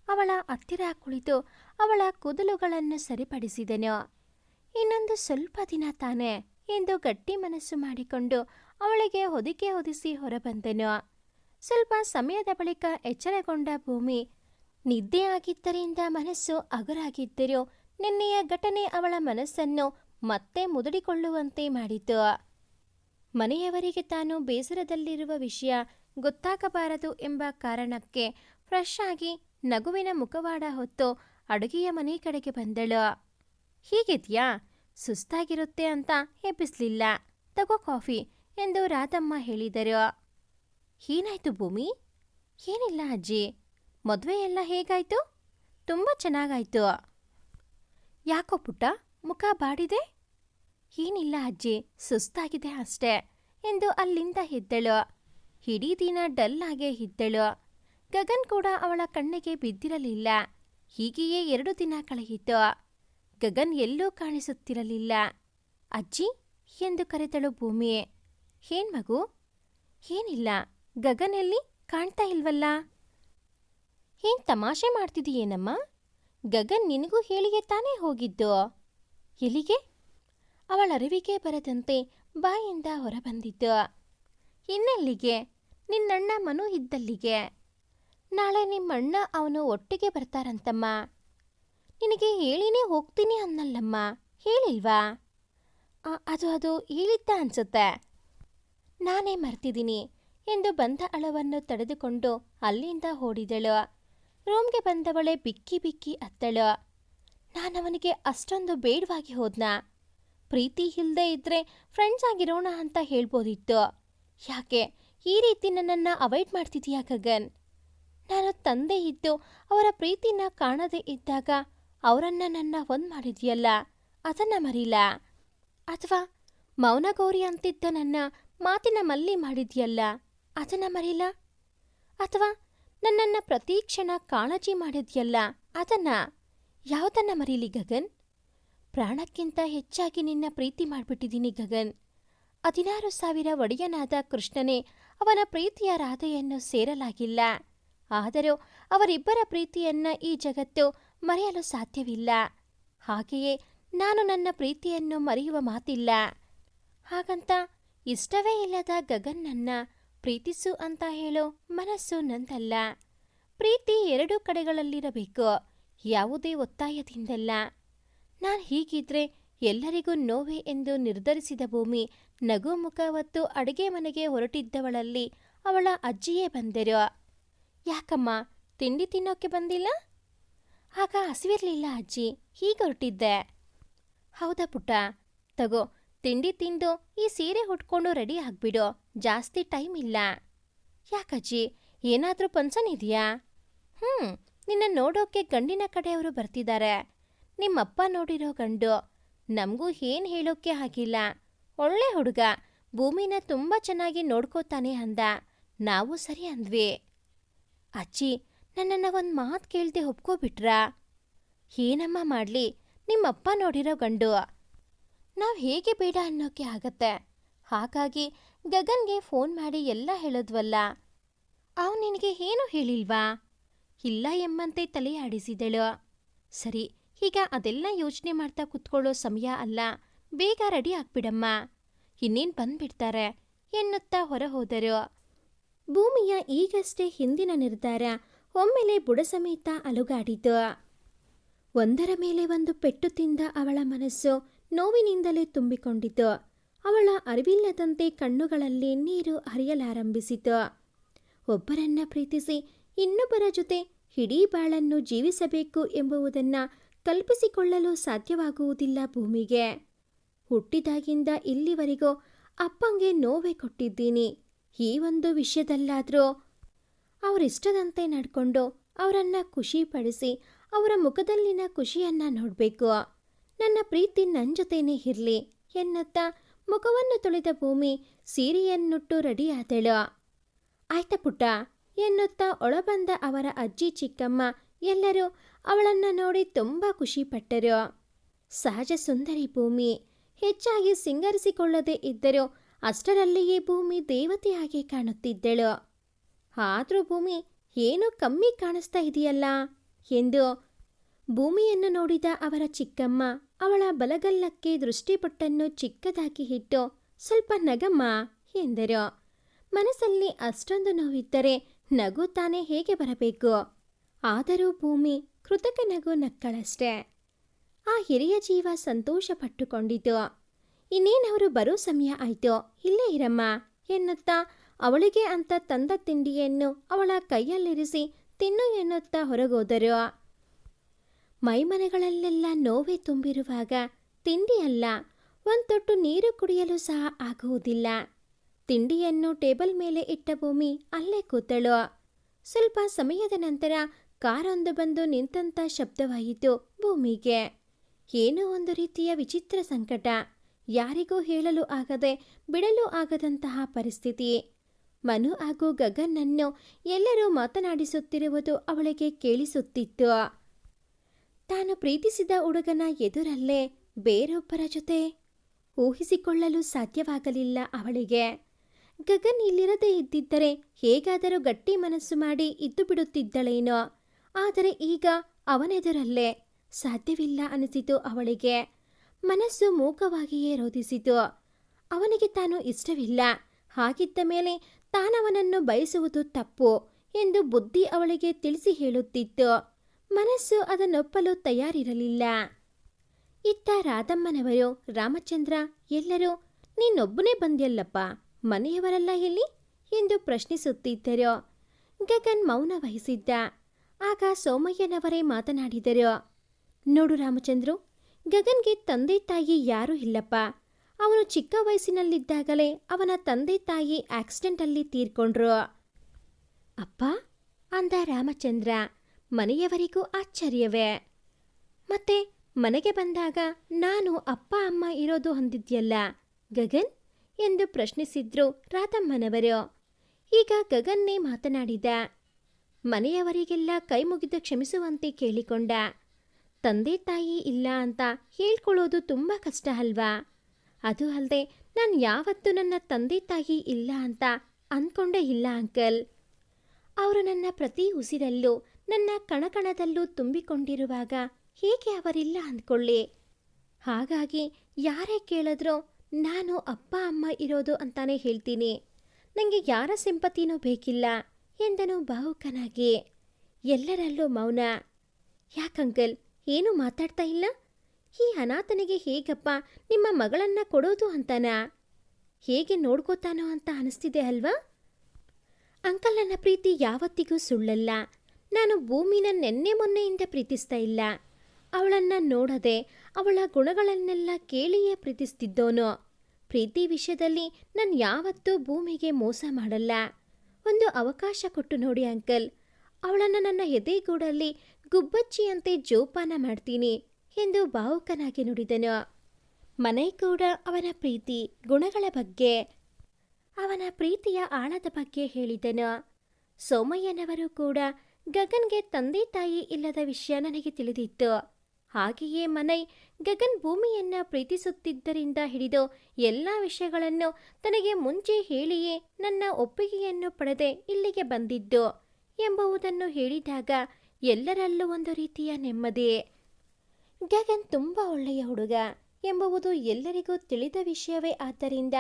ಅವಳ ಹತ್ತಿರ ಕುಳಿತು ಅವಳ ಕೂದಲುಗಳನ್ನು ಸರಿಪಡಿಸಿದೆನು. ಇನ್ನೊಂದು ಸ್ವಲ್ಪ ದಿನ ತಾನೆ ಎಂದು ಗಟ್ಟಿ ಮನಸ್ಸು ಮಾಡಿಕೊಂಡು ಅವಳಿಗೆ ಹೊದಿಕೆ ಹೊದಿಸಿ ಹೊರಬಂದೆನು. ಸ್ವಲ್ಪ ಸಮಯದ ಬಳಿಕ ಎಚ್ಚರಗೊಂಡ ಭೂಮಿ, ನಿದ್ದೆ ಆಗಿದ್ದರಿಂದ ಮನಸ್ಸು ಅಗರಾಗಿದ್ದರೂ ನಿನ್ನೆಯ ಘಟನೆ ಅವಳ ಮನಸ್ಸನ್ನು ಮತ್ತೆ ಮುದುಡಿಕೊಳ್ಳುವಂತೆ ಮಾಡಿತು. ಮನೆಯವರಿಗೆ ತಾನು ಬೇಸರದಲ್ಲಿರುವ ವಿಷಯ ಗೊತ್ತಾಗಬಾರದು ಎಂಬ ಕಾರಣಕ್ಕೆ ಫ್ರೆಶ್ ಆಗಿ ನಗುವಿನ ಮುಖವಾಡ ಹೊತ್ತು ಅಡುಗೆಯ ಮನೆ ಕಡೆಗೆ ಬಂದಳು. ಹೀಗಿದ್ಯಾ? ಸುಸ್ತಾಗಿರುತ್ತೆ ಅಂತ ಎಬ್ಬಿಸ್ಲಿಲ್ಲ. ತಗೋ ಕಾಫಿ ಎಂದು ರಾಧಮ್ಮ ಹೇಳಿದರು. ಏನಾಯ್ತು ಭೂಮಿ? ಏನಿಲ್ಲ ಅಜ್ಜಿ. ಮದುವೆ ಎಲ್ಲ ಹೇಗಾಯ್ತು? ತುಂಬ ಚೆನ್ನಾಗಾಯ್ತು. ಯಾಕೋ ಪುಟ್ಟ, ಮುಖ ಬಾಡಿದೆ? ಏನಿಲ್ಲ ಅಜ್ಜಿ, ಸುಸ್ತಾಗಿದೆ ಅಷ್ಟೇ ಎಂದು ಅಲ್ಲಿಂದ ಎದ್ದಳು ಇಡೀ ದಿನ ಡಲ್ ಆಗೇ ಇದ್ದಳು ಗಗನ್ ಕೂಡ ಅವಳ ಕಣ್ಣಿಗೆ ಬಿದ್ದಿರಲಿಲ್ಲ. ಹೀಗೆಯೇ ಎರಡು ದಿನ ಕಳೆಯಿತು. ಗಗನ್ ಎಲ್ಲೂ ಕಾಣಿಸುತ್ತಿರಲಿಲ್ಲ. ಅಜ್ಜಿ, ಎಂದು ಕರೆದಳು ಭೂಮಿ. ಏನ್ ಮಗು? ಏನಿಲ್ಲ. ಗಗನ್ ಎಲ್ಲಿ? ಕಾಣ್ತಾ ಇಲ್ವಲ್ಲ? ಏನ್ ತಮಾಷೆ ಮಾಡ್ತಿದೀಯೇನಮ್ಮ? ಗಗನ್ ನಿನಗೂ ಹೇಳಿಗೆ ತಾನೇ ಹೋಗಿದ್ದು? ಎಲ್ಲಿಗೆ? ಅವಳ ಅರಿವಿಗೆ ಬರದಂತೆ ಬಾಯಿಂದ ಹೊರಬಂದಿದ್ದು. ಇನ್ನೆಲ್ಲಿಗೆ? ನಿನ್ನಣ್ಣ ಮನು ಇದ್ದಲ್ಲಿಗೆ. ನಾಳೆ ನಿಮ್ಮಣ್ಣ ಅವನು ಒಟ್ಟಿಗೆ ಬರ್ತಾರಂತಮ್ಮ. ನಿನಗೆ ಹೇಳಿನೇ ಹೋಗ್ತೀನಿ ಅನ್ನಲ್ಲಮ್ಮ. ಹೇಳಿಲ್ವಾ? ಅದು ಅದು ಹೇಳಿದ್ದ ಅನ್ಸುತ್ತೆ. ನಾನೇ ಮರ್ತಿದ್ದೀನಿ ಎಂದು ಬಂದ ಅಳವನ್ನು ತಡೆದುಕೊಂಡು ಅಲ್ಲಿಂದ ಓಡಿದಳು. ರೂಮ್ಗೆ ಬಂದವಳೆ ಬಿಕ್ಕಿ ಬಿಕ್ಕಿ ಅತ್ತಳು. ನಾನವನಿಗೆ ಅಷ್ಟೊಂದು ಬೇಡವಾಗಿ ಹೋದ್ನಾ? ಪ್ರೀತಿ ಇಲ್ಲದೆ ಇದ್ರೆ ಫ್ರೆಂಡ್ಸ್ ಆಗಿರೋಣ ಅಂತ ಹೇಳ್ಬೋದಿತ್ತು. ಯಾಕೆ? ಈ ರೀತಿ ನನ್ನನ್ನು ಅವಾಯ್ಡ್ ಮಾಡ್ತಿದ್ದೀಯಾ ಗಗನ್? ನಾನು ತಂದೆ ಇದ್ದು ಅವರ ಪ್ರೀತಿನ ಕಾಣದೇ ಇದ್ದಾಗ ಅವರನ್ನ ನನ್ನ ಒಂದು ಮಾಡಿದ್ಯಲ್ಲ, ಅದನ್ನ ಮರೀಲಾ? ಅಥವಾ ಮೌನಗೌರಿ ಅಂತಿದ್ದ ನನ್ನ ಮಾತಿನ ಮಲ್ಲಿ ಮಾಡಿದ್ಯಲ್ಲ, ಅದನ್ನು ಮರಿಲ್ಲ ಅಥವಾ ನನ್ನನ್ನ ಪ್ರತಿ ಕ್ಷಣ ಕಾಳಜಿ ಮಾಡಿದ್ಯಲ್ಲ, ಅದನ್ನ? ಯಾವುದನ್ನು ಮರೀಲಿ ಗಗನ್? ಪ್ರಾಣಕ್ಕಿಂತ ಹೆಚ್ಚಾಗಿ ನಿನ್ನ ಪ್ರೀತಿ ಮಾಡಿಬಿಟ್ಟಿದ್ದೀನಿ ಗಗನ್. ಹದಿನಾರು ಸಾವಿರ ಒಡೆಯನಾದ ಕೃಷ್ಣನೇ ಅವನ ಪ್ರೀತಿಯ ರಾಧೆಯನ್ನು ಸೇರಲಾಗಿಲ್ಲ. ಆದರೂ ಅವರಿಬ್ಬರ ಪ್ರೀತಿಯನ್ನ ಈ ಜಗತ್ತು ಮರೆಯಲು ಸಾಧ್ಯವಿಲ್ಲ. ಹಾಗೆಯೇ ನಾನು ನನ್ನ ಪ್ರೀತಿಯನ್ನು ಮರೆಯುವ ಮಾತಿಲ್ಲ. ಹಾಗಂತ ಇಷ್ಟವೇ ಇಲ್ಲದ ಗಗನ್ನನ್ನ ಪ್ರೀತಿಸು ಅಂತ ಹೇಳೋ ಮನಸ್ಸು ನಂದಲ್ಲ. ಪ್ರೀತಿ ಎರಡೂ ಕಡೆಗಳಲ್ಲಿರಬೇಕು. ಯಾವುದೇ ಒತ್ತಾಯದಿಂದಲ್ಲ. ನಾನು ಹೀಗಿದ್ರೆ ಎಲ್ಲರಿಗೂ ನೋವೆ ಎಂದು ನಿರ್ಧರಿಸಿದ ಭೂಮಿ ನಗು ಮುಖ ಹೊತ್ತು ಅಡುಗೆ ಮನೆಗೆ ಹೊರಟಿದ್ದವಳಲ್ಲಿ ಅವಳ ಅಜ್ಜಿಯೇ ಬಂದರು. ಯಾಕಮ್ಮ, ತಿಂಡಿ ತಿನ್ನೋಕೆ ಬಂದಿಲ್ಲ? ಆಗ ಹಸಿವಿರ್ಲಿಲ್ಲ ಅಜ್ಜಿ, ಹೀಗೆ ಹೊರಟಿದ್ದೆ. ಹೌದಾ ಪುಟ್ಟ, ತಗೋ, ತಿಂಡಿ ತಿಂದು ಈ ಸೀರೆ ಉಟ್ಕೊಂಡು ರೆಡಿ ಆಗ್ಬಿಡು, ಜಾಸ್ತಿ ಟೈಮ್ ಇಲ್ಲ. ಯಾಕಜ್ಜಿ ಏನಾದರೂ ಫಂಕ್ಷನ್ ಇದೆಯಾ? ಹ್ಞೂ ನಿನ್ನ ನೋಡೋಕೆ ಗಂಡಿನ ಕಡೆಯವರು ಬರ್ತಿದ್ದಾರೆ. ನಿಮ್ಮಪ್ಪ ನೋಡಿರೋ ಗಂಡು, ನಮಗೂ ಏನು ಹೇಳೋಕ್ಕೆ ಆಗಿಲ್ಲ. ಒಳ್ಳೆ ಹುಡುಗ, ಭೂಮಿನ ತುಂಬ ಚೆನ್ನಾಗಿ ನೋಡ್ಕೋತಾನೆ ಅಂದ. ನಾವು ಸರಿ ಅಂದ್ವಿ. ಅಜ್ಜಿ, ನನ್ನನ್ನು ಒಂದು ಮಾತು ಕೇಳ್ದೆ ಒಪ್ಕೋಬಿಟ್ರಾ? ಏನಮ್ಮ ಮಾಡಲಿ, ನಿಮ್ಮಪ್ಪ ನೋಡಿರೋ ಗಂಡು. ನಾವು ಹೇಗೆ ಬೇಡ ಅನ್ನೋಕೆ ಆಗತ್ತೆ. ಹಾಗಾಗಿ ಗಗನ್ಗೆ ಫೋನ್ ಮಾಡಿ ಎಲ್ಲ ಹೇಳಿದ್ವಲ್ಲ. ಅವ್ ನಿನಗೆ ಏನು ಹೇಳಿಲ್ವಾ? ಇಲ್ಲ ಎಂಬಂತೆ ತಲೆ ಆಡಿಸಿದಳು. ಸರಿ ಈಗ ಅದೆಲ್ಲ ಯೋಚನೆ ಮಾಡ್ತಾ ಕುತ್ಕೊಳ್ಳೋ ಸಮಯ ಅಲ್ಲ. ಬೇಗ ರೆಡಿ ಆಗ್ಬಿಡಮ್ಮ. ಇನ್ನೇನು ಬಂದ್ಬಿಡ್ತಾರೆ? ಎನ್ನುತ್ತಾ ಹೊರ ಹೋದರು ಭೂಮಿಯ ಈಗಷ್ಟೇ ಹಿಂದಿನ ನಿರ್ಧಾರ ಒಮ್ಮೆಲೆ ಬುಡ ಸಮೇತ ಅಲುಗಾಡಿತು. ಒಂದರ ಮೇಲೆ ಒಂದು ಪೆಟ್ಟು ತಿಂದ ಅವಳ ಮನಸ್ಸು ನೋವಿನಿಂದಲೇ ತುಂಬಿಕೊಂಡಿತು. ಅವಳ ಅರಿವಿಲ್ಲದಂತೆ ಕಣ್ಣುಗಳಲ್ಲಿ ನೀರು ಹರಿಯಲಾರಂಭಿಸಿತು. ಒಬ್ಬರನ್ನ ಪ್ರೀತಿಸಿ ಇನ್ನೊಬ್ಬರ ಜೊತೆ ಹಿಡೀ ಬಾಳನ್ನು ಜೀವಿಸಬೇಕು ಎಂಬುದನ್ನು ಕಲ್ಪಿಸಿಕೊಳ್ಳಲು ಸಾಧ್ಯವಾಗುವುದಿಲ್ಲ ಭೂಮಿಗೆ. ಹುಟ್ಟಿದಾಗಿಂದ ಇಲ್ಲಿವರೆಗೂ ಅಪ್ಪಂಗೆ ನೋವೇ ಕೊಟ್ಟಿದ್ದೀನಿ. ಈ ಒಂದು ವಿಷಯದಲ್ಲಾದರೂ ಅವರಿಷ್ಟದಂತೆ ನಡ್ಕೊಂಡು ಅವರನ್ನು ಖುಷಿಪಡಿಸಿ ಅವರ ಮುಖದಲ್ಲಿನ ಖುಷಿಯನ್ನ ನೋಡಬೇಕು. ನನ್ನ ಪ್ರೀತಿ ನನ್ನ ಜೊತೆನೇ ಇರಲಿ ಎನ್ನುತ್ತಾ ಮುಖವನ್ನು ತೊಳೆದ ಭೂಮಿ ಸೀರೆಯನ್ನುಟ್ಟು ರೆಡಿಯಾದಳು. ಆಯ್ತಾ ಪುಟ್ಟ ಎನ್ನುತ್ತಾ ಒಳಬಂದ ಅವರ ಅಜ್ಜಿ ಚಿಕ್ಕಮ್ಮ ಎಲ್ಲರೂ ಅವಳನ್ನ ನೋಡಿ ತುಂಬ ಖುಷಿಪಟ್ಟರು ಸಹಜ ಸುಂದರಿ ಭೂಮಿ. ಹೆಚ್ಚಾಗಿ ಸಿಂಗರಿಸಿಕೊಳ್ಳದೆ ಇದ್ದರೂ ಅಷ್ಟರಲ್ಲಿಯೇ ಭೂಮಿ ದೇವತೆಯಾಗಿ ಕಾಣುತ್ತಿದ್ದಳು. ಆದರೂ ಭೂಮಿ ಏನೋ ಕಮ್ಮಿ ಕಾಣಿಸ್ತಾ ಇದೆಯಲ್ಲ? ಎಂದು ಭೂಮಿಯನ್ನು ನೋಡಿದ ಅವರ ಚಿಕ್ಕಮ್ಮ ಅವಳ ಬಲಗಲ್ಲಕ್ಕೆ ದೃಷ್ಟಿಪಟ್ಟನ್ನು ಚಿಕ್ಕದಾಗಿ ಇಟ್ಟು, ಸ್ವಲ್ಪ ನಗಮ್ಮ ಎಂದರು. ಮನಸ್ಸಲ್ಲಿ ಅಷ್ಟೊಂದು ನೋವಿದ್ದರೆ ನಗು ತಾನೇ ಹೇಗೆ ಬರಬೇಕು? ಆದರೂ ಭೂಮಿ ಕೃತಕ ನಗು ನಕ್ಕಳಷ್ಟೆ. ಆ ಹಿರಿಯ ಜೀವ ಸಂತೋಷ ಪಟ್ಟುಕೊಂಡಿತು. ಇನ್ನೇನವರು ಬರೋ ಸಮಯ ಆಯ್ತು. ಇಲ್ಲೇ ಇರಮ್ಮ ಎನ್ನುತ್ತಾ ಅವಳಿಗೆ ಅಂತ ತಂದ ತಿಂಡಿಯನ್ನು ಅವಳ ಕೈಯಲ್ಲಿರಿಸಿ ತಿನ್ನು ಎನ್ನುತ್ತಾ ಹೊರಗೋದರು. ಮೈಮನೆಗಳಲ್ಲೆಲ್ಲ ನೋವೇ ತುಂಬಿರುವಾಗ ತಿಂಡಿಯಲ್ಲ ಒಂದು ತೊಟ್ಟು ನೀರು ಕುಡಿಯಲು ಸಹ ಆಗುವುದಿಲ್ಲ. ತಿಂಡಿಯನ್ನು ಟೇಬಲ್ ಮೇಲೆ ಇಟ್ಟ ಭೂಮಿ ಅಲ್ಲೇ ಕೂತಳು. ಸ್ವಲ್ಪ ಸಮಯದ ನಂತರ ಕಾರೊಂದು ಬಂದು ನಿಂತಂತ ಶಬ್ದವಾಯಿತು ಭೂಮಿಗೆ. ಏನೋ ಒಂದು ರೀತಿಯ ವಿಚಿತ್ರ ಸಂಕಟ. ಯಾರಿಗೂ ಹೇಳಲು ಆಗದೆ ಬಿಡಲು ಆಗದಂತಹ ಪರಿಸ್ಥಿತಿ. ಮನು ಹಾಗೂ ಗಗನ್ನನ್ನು ಎಲ್ಲರೂ ಮಾತನಾಡಿಸುತ್ತಿರುವುದು ಅವಳಿಗೆ ಕೇಳಿಸುತ್ತಿತ್ತು. ತಾನು ಪ್ರೀತಿಸಿದ ಹುಡುಗನ ಎದುರಲ್ಲೇ ಬೇರೊಬ್ಬರ ಜೊತೆ ಊಹಿಸಿಕೊಳ್ಳಲು ಸಾಧ್ಯವಾಗಲಿಲ್ಲ ಅವಳಿಗೆ. ಗಗನ್ ಇಲ್ಲಿರದೇ ಇದ್ದಿದ್ದರೆ ಹೇಗಾದರೂ ಗಟ್ಟಿ ಮನಸ್ಸು ಮಾಡಿ ಇದ್ದು ಬಿಡುತ್ತಿದ್ದಳೇನೋ. ಆದರೆ ಈಗ ಅವನೆದುರಲ್ಲೇ ಸಾಧ್ಯವಿಲ್ಲ ಅನಿಸಿತು ಅವಳಿಗೆ. ಮನಸ್ಸು ಮೂಕವಾಗಿಯೇ ರೋಧಿಸಿತು. ಅವನಿಗೆ ತಾನು ಇಷ್ಟವಿಲ್ಲ. ಹಾಗಿದ್ದ ಮೇಲೆ ತಾನವನನ್ನು ಬಯಸುವುದು ತಪ್ಪು ಎಂದು ಬುದ್ಧಿ ಅವಳಿಗೆ ತಿಳಿಸಿ ಹೇಳುತ್ತಿತ್ತು. ಮನಸ್ಸು ಅದನ್ನೊಪ್ಪಲು ತಯಾರಿರಲಿಲ್ಲ. ಇತ್ತ ರಾಧಮ್ಮನವರು, ರಾಮಚಂದ್ರ, ಎಲ್ಲರೂ, ನೀನೊಬ್ಬನೇ ಬಂದ್ಯಲ್ಲಪ್ಪ, ಮನೆಯವರೆಲ್ಲ ಎಲ್ಲಿ ಎಂದು ಪ್ರಶ್ನಿಸುತ್ತಿದ್ದರು. ಗಗನ್ ಮೌನ ವಹಿಸಿದ್ದ. ಆಗ ಸೋಮಯ್ಯನವರೇ ಮಾತನಾಡಿದರು. ನೋಡು ರಾಮಚಂದ್ರು, ಗಗನ್ಗೆ ತಂದೆ ತಾಯಿ ಯಾರೂ ಇಲ್ಲಪ್ಪ. ಅವನು ಚಿಕ್ಕ ವಯಸ್ಸಿನಲ್ಲಿದ್ದಾಗಲೇ ಅವನ ತಂದೆ ತಾಯಿ ಆಕ್ಸಿಡೆಂಟಲ್ಲಿ ತೀರ್ಕೊಂಡ್ರು. ಅಪ್ಪ, ಅಂದ ರಾಮಚಂದ್ರ, ಮನೆಯವರಿಗೂ ಆಶ್ಚರ್ಯವೇ. ಮತ್ತೆ ಮನೆಗೆ ಬಂದಾಗ ನಾನು ಅಪ್ಪ, ಅಮ್ಮ ಇರೋದು ಹೊಂದಿದ್ಯಲ್ಲ, ಗಗನ್? ಎಂದು ಪ್ರಶ್ನಿಸಿದ್ರು ರಾಧಮ್ಮನವರು. ಈಗ ಗಗನ್ನೇ ಮಾತನಾಡಿದ. ಮನೆಯವರಿಗೆಲ್ಲ ಕೈ ಮುಗಿದು ಕ್ಷಮಿಸುವಂತೆ ಕೇಳಿಕೊಂಡ. ತಂದೆ ತಾಯಿ ಇಲ್ಲ ಅಂತ ಹೇಳ್ಕೊಳ್ಳೋದು ತುಂಬ ಕಷ್ಟ ಅಲ್ವಾ? ಅದು ಅಲ್ಲದೆ ನಾನು ಯಾವತ್ತೂ ನನ್ನ ತಂದೆ ತಾಯಿ ಇಲ್ಲ ಅಂತ ಅಂದ್ಕೊಂಡೇ ಇಲ್ಲ ಅಂಕಲ್. ಅವರು ನನ್ನ ಪ್ರತಿ ಉಸಿರಲ್ಲೂ, ನನ್ನ ಕಣಕಣದಲ್ಲೂ ತುಂಬಿಕೊಂಡಿರುವಾಗ ಹೇಗೆ ಅವರಿಲ್ಲ ಅಂದ್ಕೊಳ್ಳಿ. ಹಾಗಾಗಿ ಯಾರೇ ಕೇಳಿದ್ರೂ ನಾನು ಅಪ್ಪ, ಅಮ್ಮ ಇರೋದು ಅಂತಾನೆ ಹೇಳ್ತೀನಿ. ನನಗೆ ಯಾರ ಸಿಂಪತಿನೂ ಬೇಕಿಲ್ಲ. ಎಂದನು ಭಾವುಕನಾಗಿ ಎಲ್ಲರಲ್ಲೂ ಮೌನ. ಯಾಕಂಕಲ್ ಏನು ಮಾತಾಡ್ತಾ ಇಲ್ಲ? ಈ ಅನಾಥನಿಗೆ ಹೇಗಪ್ಪ ನಿಮ್ಮ ಮಗಳನ್ನ ಕೊಡೋದು ಅಂತನಾ? ಹೇಗೆ ನೋಡ್ಕೋತಾನೋ ಅಂತ ಅನಿಸ್ತಿದೆ ಅಲ್ವಾ? ಅಂಕಲ್ ನನ್ನ ಪ್ರೀತಿ ಯಾವತ್ತಿಗೂ ಸುಳ್ಳಲ್ಲ. ನಾನು ಭೂಮಿನ ನೆನ್ನೆ ಮೊನ್ನೆಯಿಂದ ಪ್ರೀತಿಸ್ತಾ ಇಲ್ಲ. ಅವಳನ್ನ ನೋಡದೆ ಅವಳ ಗುಣಗಳನ್ನೆಲ್ಲ ಕೇಳಿಯೇ ಪ್ರೀತಿಸ್ತಿದ್ದೋನು. ಪ್ರೀತಿ ವಿಷಯದಲ್ಲಿ ನಾನು ಯಾವತ್ತೂ ಭೂಮಿಗೆ ಮೋಸ ಮಾಡಲ್ಲ. ಒಂದು ಅವಕಾಶ ಕೊಟ್ಟು ನೋಡಿ, ಅಂಕಲ್. ಅವಳನ್ನು ನನ್ನ ಎದೆಗೂಡಲ್ಲಿ ಗುಬ್ಬಚ್ಚಿಯಂತೆ ಜೋಪಾನ ಮಾಡ್ತೀನಿ ಎಂದು ಭಾವುಕನಾಗಿ ನುಡಿದನು. ಮನೆ ಕೂಡ ಅವನ ಪ್ರೀತಿ, ಗುಣಗಳ ಬಗ್ಗೆ. ಅವನ ಪ್ರೀತಿಯ ಆಳದ ಬಗ್ಗೆ ಹೇಳಿದನು. ಸೋಮಯ್ಯನವರು ಕೂಡ ಗಗನ್ಗೆ ತಂದೆ ತಾಯಿ ಇಲ್ಲದ ವಿಷಯ ನನಗೆ ತಿಳಿದಿತ್ತು. ಹಾಗೆಯೇ ಮನೈ ಗಗನ್ ಭೂಮಿಯನ್ನ ಪ್ರೀತಿಸುತ್ತಿದ್ದರಿಂದ ಹಿಡಿದು ಎಲ್ಲ ವಿಷಯಗಳನ್ನು ತನಗೆ ಮುಂಚೆ ಹೇಳಿಯೇ ನನ್ನ ಒಪ್ಪಿಗೆಯನ್ನು ಪಡೆದೆ ಇಲ್ಲಿಗೆ ಬಂದಿದ್ದು ಎಂಬುವುದನ್ನು ಹೇಳಿದಾಗ ಎಲ್ಲರಲ್ಲೂ ಒಂದು ರೀತಿಯ ನೆಮ್ಮದಿ. ಗಗನ್ ತುಂಬ ಒಳ್ಳೆಯ ಹುಡುಗ ಎಂಬುವುದು ಎಲ್ಲರಿಗೂ ತಿಳಿದ ವಿಷಯವೇ. ಆದ್ದರಿಂದ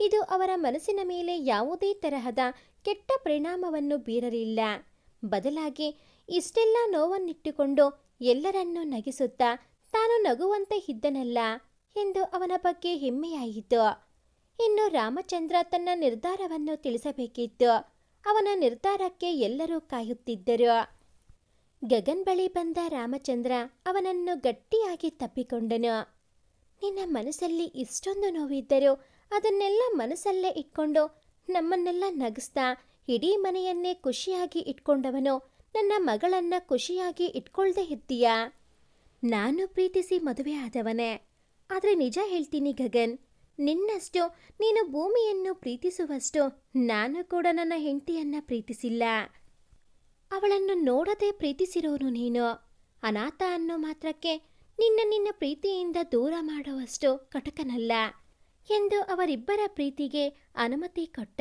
ಇದು ಅವರ ಮನಸ್ಸಿನ ಮೇಲೆ ಯಾವುದೇ ತರಹದ ಕೆಟ್ಟ ಪರಿಣಾಮವನ್ನು ಬೀರಲಿಲ್ಲ. ಬದಲಾಗಿ ಇಷ್ಟೆಲ್ಲ ನೋವನ್ನಿಟ್ಟುಕೊಂಡು ಎಲ್ಲರನ್ನೂ ನಗಿಸುತ್ತಾ ತಾನು ನಗುವಂತೆ ಇದ್ದನಲ್ಲ ಎಂದು ಅವನ ಬಗ್ಗೆ ಹೆಮ್ಮೆಯಾಯಿತು. ಇನ್ನು ರಾಮಚಂದ್ರ ತನ್ನ ನಿರ್ಧಾರವನ್ನು ತಿಳಿಸಬೇಕಿತ್ತು. ಅವನ ನಿರ್ಧಾರಕ್ಕೆ ಎಲ್ಲರೂ ಕಾಯುತ್ತಿದ್ದರು. ಗಗನ್ ಬಳಿ ಬಂದ ರಾಮಚಂದ್ರ ಅವನನ್ನು ಗಟ್ಟಿಯಾಗಿ ತಪ್ಪಿಕೊಂಡನು. ನಿನ್ನ ಮನಸ್ಸಲ್ಲಿ ಇಷ್ಟೊಂದು ನೋವಿದ್ದರೂ ಅದನ್ನೆಲ್ಲ ಮನಸ್ಸಲ್ಲೇ ಇಟ್ಕೊಂಡು ನಮ್ಮನ್ನೆಲ್ಲ ನಗಿಸ್ತಾ ಇಡೀ ಮನೆಯನ್ನೇ ಖುಷಿಯಾಗಿ ಇಟ್ಕೊಂಡವನು ನನ್ನ ಮಗಳನ್ನ ಖುಷಿಯಾಗಿ ಇಟ್ಕೊಳ್ದೆ ಇದ್ದೀಯಾ? ನಾನು ಪ್ರೀತಿಸಿ ಮದುವೆ ಆದವನೇ. ಆದರೆ ನಿಜ ಹೇಳ್ತೀನಿ ಗಗನ್, ನಿನ್ನಷ್ಟು, ನೀನು ಭೂಮಿಯನ್ನು ಪ್ರೀತಿಸುವಷ್ಟು ನಾನು ಕೂಡ ನನ್ನ ಹೆಂಡತಿಯನ್ನ ಪ್ರೀತಿಸಿಲ್ಲ. ಅವಳನ್ನು ನೋಡದೆ ಪ್ರೀತಿಸಿರೋನು ನೀನು. ಅನಾಥ ಅನ್ನೋ ಮಾತ್ರಕ್ಕೆ ನಿನ್ನ ನಿನ್ನ ಪ್ರೀತಿಯಿಂದ ದೂರ ಮಾಡುವಷ್ಟು ಕಟಕನಲ್ಲ ಎಂದು ಅವರಿಬ್ಬರ ಪ್ರೀತಿಗೆ ಅನುಮತಿ ಕೊಟ್ಟ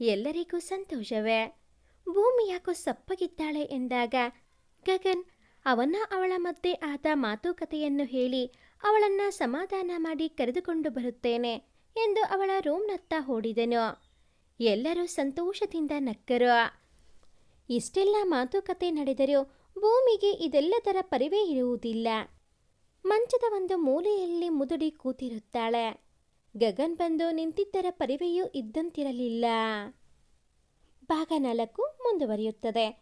ಎಲ್ಲರಿಗೂ ಸಂತೋಷವೇ. ಭೂಮಿ ಯಾಕೋ ಸಪ್ಪಗಿದ್ದಾಳೆ ಎಂದಾಗ ಗಗನ್ ಅವನ ಅವಳ ಮಧ್ಯೆ ಆದ ಮಾತುಕತೆಯನ್ನು ಹೇಳಿ ಅವಳನ್ನ ಸಮಾಧಾನ ಮಾಡಿ ಕರೆದುಕೊಂಡು ಬರುತ್ತೇನೆ ಎಂದು ಅವಳ ರೂಮ್ನತ್ತ ಓಡಿದನು. ಎಲ್ಲರೂ ಸಂತೋಷದಿಂದ ನಕ್ಕರು. ಇಷ್ಟೆಲ್ಲ ಮಾತುಕತೆ ನಡೆದರೂ ಭೂಮಿಗೆ ಇದೆಲ್ಲದರ ಪರಿವೇ ಇರುವುದಿಲ್ಲ. ಮಂಚದ ಒಂದು ಮೂಲೆಯಲ್ಲಿ ಮುದುಡಿ ಕೂತಿರುತ್ತಾಳೆ. ಗಗನ್ ಬಂದು ನಿಂತಿದ್ದರ ಪರಿವೆಯೂ ಇದ್ದಂತಿರಲಿಲ್ಲ. ಭಾಗ ನಾಲ್ಕು ಮುಂದುವರಿಯುತ್ತದೆ.